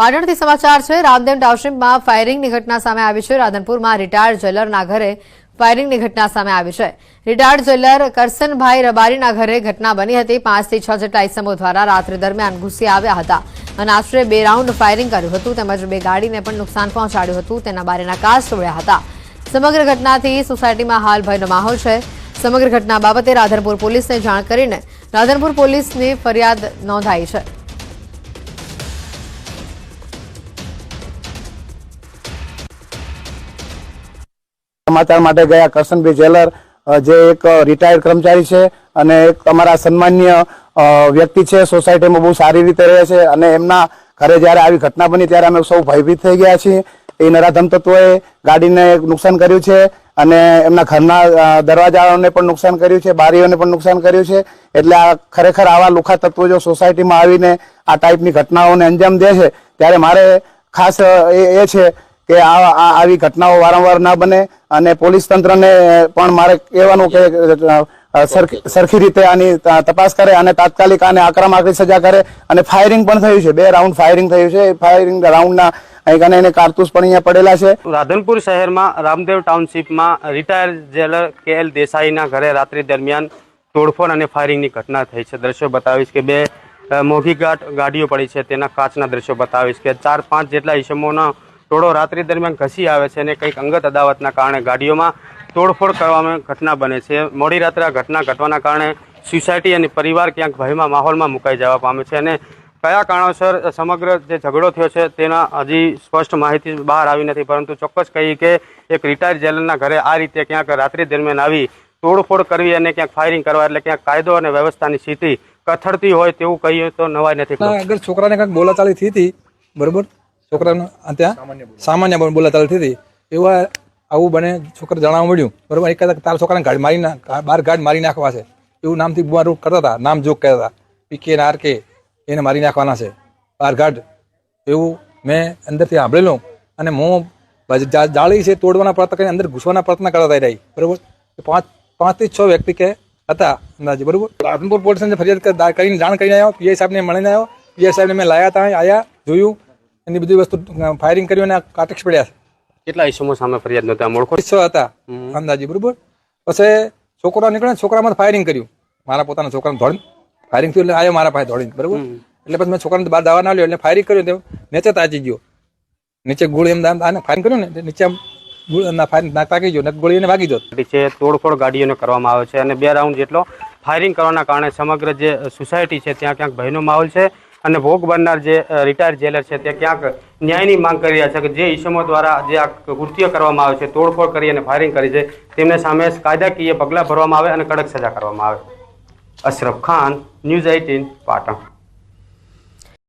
પાટણથી સમાચાર છે, રામદેવ ટાઉનશીપમાં ફાયરિંગની ઘટના સામે આવી છે. રાધનપુરમાં રિટાયર્ડ જ્વેલરના ઘરે ફાયરિંગની ઘટના સામે આવી છે. રિટાયર્ડ જ્વેલર કરસનભાઈ રબારીના ઘરે ઘટના બની હતી. પાંચથી છ જેટલા ઇસમો દ્વારા રાત્રિ દરમિયાન ઘૂસી આવ્યા હતા અને આશરે બે રાઉન્ડ ફાયરિંગ કર્યું હતું તેમજ બે ગાડીને પણ નુકસાન પહોંચાડ્યું હતું. તેના બારેના કાચ તોડ્યા હતા. સમગ્ર ઘટનાથી સોસાયટીમાં હાલ ભયનો માહોલ છે. સમગ્ર ઘટના બાબતે રાધનપુર પોલીસને જાણ કરીને રાધનપુર પોલીસની ફરિયાદ નોંધાઈ છે. સમાચાર માટે ગયા કરશનભાઈ જેલર જે એક રિટાયર્ડ કર્મચારી છે અને એક અમારા સન્માન્ય વ્યક્તિ છે. સોસાયટીમાં બહુ સારી રીતે રહે છે અને એમના ઘરે જ્યારે આવી ઘટના બની ત્યારે અમે સૌ ભયભીત થઈ ગયા છીએ. એ નરાધમ તત્વોએ ગાડીને નુકસાન કર્યું છે અને એમના ઘરના દરવાજાઓને પણ નુકસાન કર્યું છે, બારીઓને પણ નુકસાન કર્યું છે. એટલે આ ખરેખર આવા લુખા તત્વો જો સોસાયટીમાં આવીને આ ટાઈપની ઘટનાઓને અંજામ દે છે, ત્યારે મારે ખાસ એ છે કે આ આવી ઘટનાઓ વારંવાર ના બને અને પોલીસ તંત્રને પણ મારે કહેવાનું કે સરખી રીતે આની તપાસ કરે અને તાત્કાલિક આને આક્રમક સજા કરે અને ફાયરિંગ પણ થયું છે. બે રાઉન્ડ ફાયરિંગ થયું છે. ફાયરિંગ રાઉન્ડના અહીં એને કારતૂસ પણ અહીંયા પડેલા છે. રાધનપુર શહેરમાં રામદેવ ટાઉનશીપમાં રિટાયર જેલર કે એલ દેસાઈના ઘરે રાત્રિ દરમિયાન તોડફોડ અને ફાયરિંગની ઘટના થઈ છે. દ્રશ્યો બતાવીશ કે બે મોઘી ગાડીઓ પડી છે. તેના કાચના દ્રશ્યો બતાવીશ કે ચાર પાંચ જેટલા ઈસમોનો ટોળો રાત્રિ દરમિયાન ઘસી આવે છે અને કંઈક અંગત અદાવતના કારણે ગાડીઓમાં તોડફોડ કરવામાં ઘટના બને છે. મોડી રાત્રે આ ઘટના ઘટવાના કારણે સોસાયટી અને પરિવાર ક્યાંક ભયમાં માહોલમાં મુકાઈ જવા પામે છે અને કયા કારણોસર સમગ્ર જે ઝઘડો થયો છે તેના હજી સ્પષ્ટ માહિતી બહાર આવી નથી. પરંતુ ચોક્કસ કહી કે એક રિટાયર જેલરના ઘરે આ રીતે ક્યાંક રાત્રિ દરમિયાન આવી તોડફોડ કરવી અને ક્યાંક ફાયરિંગ કરવા એટલે ક્યાંક કાયદો અને વ્યવસ્થાની સ્થિતિ કથળતી હોય તેવું કહીએ તો નવાઈ નથી. અગર છોકરાને કંઈક બોલાચાલી થઈ હતી, બરોબર? છોકરાને ત્યાં સામાન્ય પણ બોલાચાલી થઈ હતી. એવા આવું બને છોકરા જાણવા મળ્યું. બરોબર? એક તાર છોકરાને ગાડી મારી ના બાર ગાઢ મારી નાખવા છે. એવું નામથી મારું કરતા હતા. નામ જોગ કહેતા હતા. પીકે ને આર કે એને મારી નાખવાના છે. બાર ગાઢ. એવું મેં અંદરથી સાંભળેલું. અને હું જાળી છે તોડવાના પ્રયત્ન કરીને અંદર ઘૂસવાના પ્રયત્ન કરતા રહી બરોબર? પાંચ પાંચથી છ વ્યક્તિ કે હતા અંદાજે. બરોબર? રાધનપુર પોલીસ ફરિયાદ કરીને જાણ કરીને આવ્યો. પીઆઈ સાહેબને મળીને આવ્યો. પીઆઈ સાહેબને મેં લાયા હતા આયા જોયું. એની બધી વસ્તુ ફાયરિંગ કર્યું અને કાટેક્સ પડ્યા કેટલા ઈસમો સામે ફરિયાદ નહોતા મોડખો? ઈસો હતા અંદાજે બરોબર? પછી છોકરો નીકળ્યો છોકરામાં ફાયરિંગ કર્યું. મારા પોતાના છોકરાને ધોળી ફાયરિંગ થયું એટલે આવ્યો મારા પાસે ધોળીને બરોબર? એટલે પછી મેં છોકરાને બહાર દાવા ના લ્યો એટલે ફાયરિંગ કર્યું તો નીચે તાજી ગયો. નીચે ગોળી એમ આને ફાયરિંગ કર્યું ને નીચે ગોળી ના ફાયરિંગ ના તાકી ગયો ને ગોળી એને વાગી જોત. છે તોડફોડ ગાડીઓને કરવામાં આવે છે અને બે રાઉન્ડ જેટલો ફાયરિંગ કરવાના કારણે સમગ્ર જે સોસાયટી છે ત્યાં ક્યાંક ભયનો માહોલ છે. અને ભોગ બનનાર જે રિટાયર જેલર છે તે ક્યાંક ન્યાયની માંગ કરી રહ્યા છે કે જે ઇસમો દ્વારા જે આ કૃત્ય કરવામાં આવે છે, તોડફોડ કરી અને ફાયરિંગ કરી છે, તેમને સામે કાયદાકીય પગલાં ભરવામાં આવે અને કડક સજા કરવામાં આવે. Ashraf Khan, news eighteen, Patan.